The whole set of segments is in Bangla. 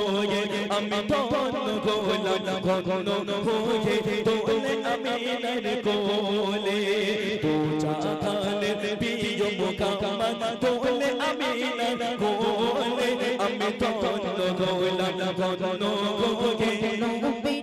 ওয়ে আমি ধন্য গোলাম ঘন হয়ে তোলে আমি নর কোলে। তো চাঁদের প্রিয় মোকামা তোলে আমি নর কোলে। আমি ধন্য গোলাম ঘন হয়ে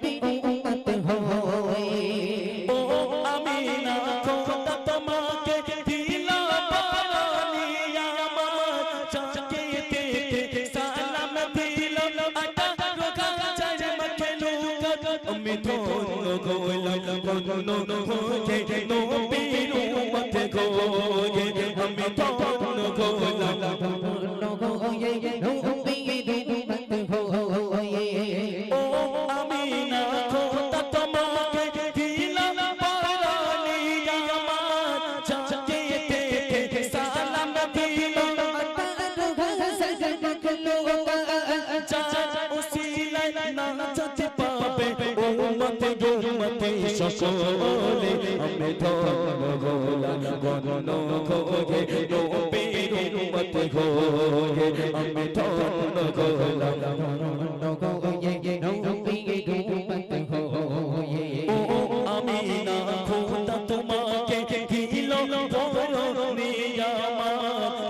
সকলে আমি ধন গোলা গণ খোগে নবীর উম্মত খোগে আমি ধন গোলা ও আমি না খোদা তোমাকে দিল ধরনি আমার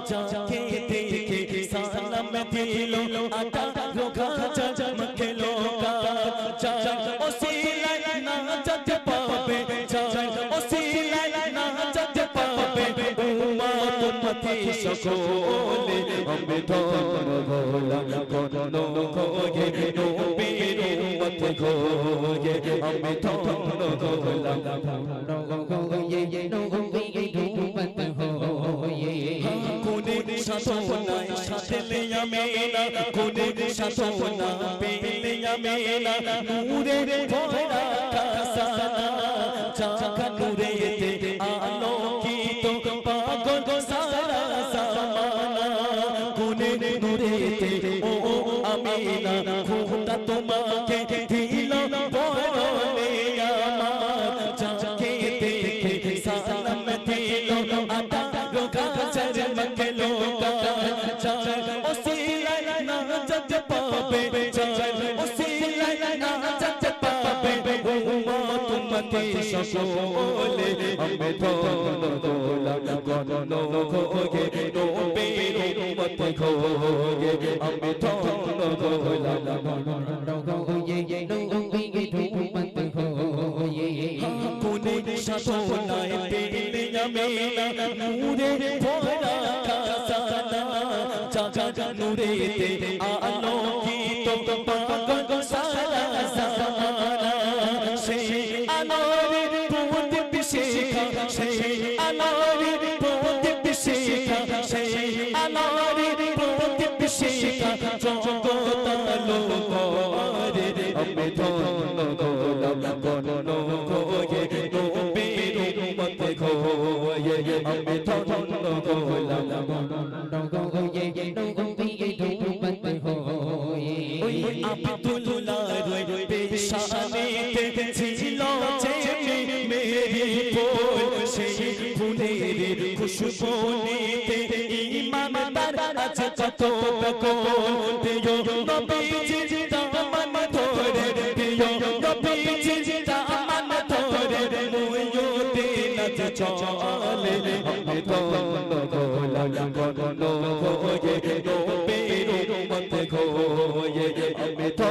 যাকে দেখে সালাম দিল আটা উম্মত সকলে আমি ধন গোলা গণ খোগে নবীর উম্মত খোগে আমি ধন গোলা কোনে সাধনায় সাথে আমেনা কোনে সাধনা পেলে আমেনা নূরে ভরা কাসানা চাকা নূরেতে আলোকিত সকলে আমি ধন গোলা গণ খোগে নবীর উম্মত খোগে আমি ধন গোলা কোনে সাধনায় পেলে আমেনা নূরে ভরা খাজানা চাচা নূরেতে আলোকিত পাগল সারা জামানা। সেই আলোর খুশবু নিতে আছে কত বকল দিও নবীজি দামান ধরে দিও নবীজি দামান ধরে মুয়ুতে নাচ চলে। আমি তো গোলা গগন খোয়ে নবীর উম্মত খোয়ে আমি তো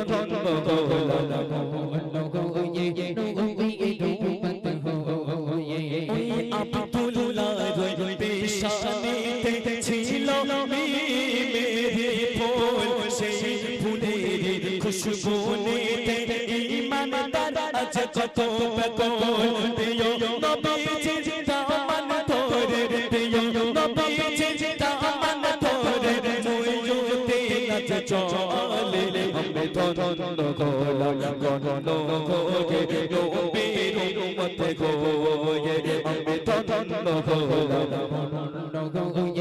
ফুলের ইমান তার আছে কত বকল দিও নবীজি দামান ধরে দিও নবীজি দামান ধরে মুয়ুতে নাচ চলে আমি ধন গোলা গণ খোগে নবীর উম্মত খোগে আমি ধন গোলা ও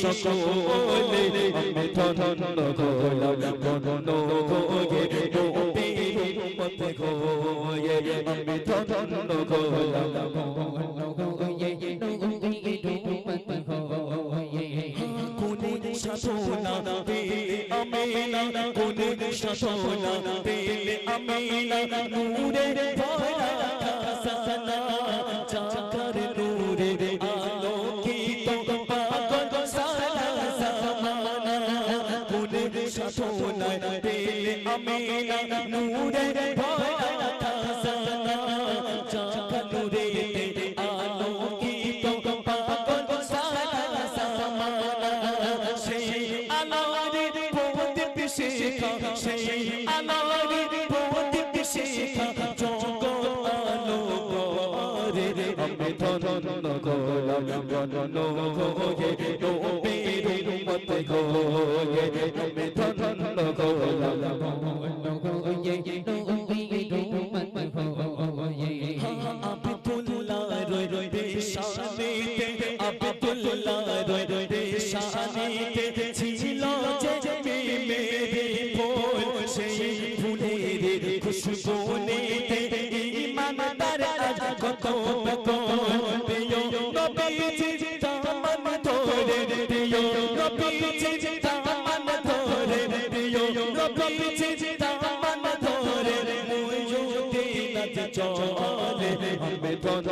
সকলে আমি ধন্য গোলাম ধন্য গোয়ে নবীর উম্মত গোয়ে আমি ধন্য গোলাম কোনে সাধনা পেলে আমিনা কোনে সাধনা পেলে আমিনা নূরে নূরে ভরা খাসানা চাকার নূরে আলোকিত পাগল সারা জামানা সেই আলোর প্রদীপ শিখা সেই আলোর প্রদীপ শিখা জগৎ আলো করে আমি ধন্য গোলাম গণন গোয়ে নবীর উম্মত গোয়ে আমি ধন্য গোলাম ফুলের খুশবু নিতে ইমানদার আজ কত প্রিয় নবীজি তামান ধরে প্রিয় নবীজি তামান ধরে প্রিয় নবীজি তামান ধরে মুজুতে নাচ চলে, আমি ধন্য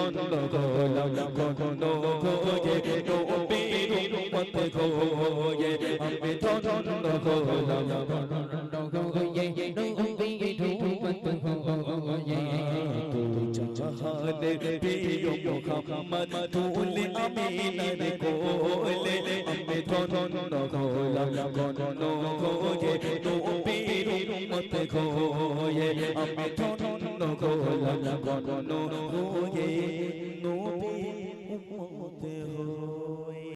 গোলাম গগন গোয়ে নবীর উম্মত গোয়ে আমি ধন্য গোলাম জাহানের মোহাম্মদ তুলে আমিনার কোলে আমি ধন্য গোলাম গগন গোয়ে নবীর উম্মত গোয়ে আমি ধন্য গোলাম গগন গোয়ে নবীর উম্মত গোয়ে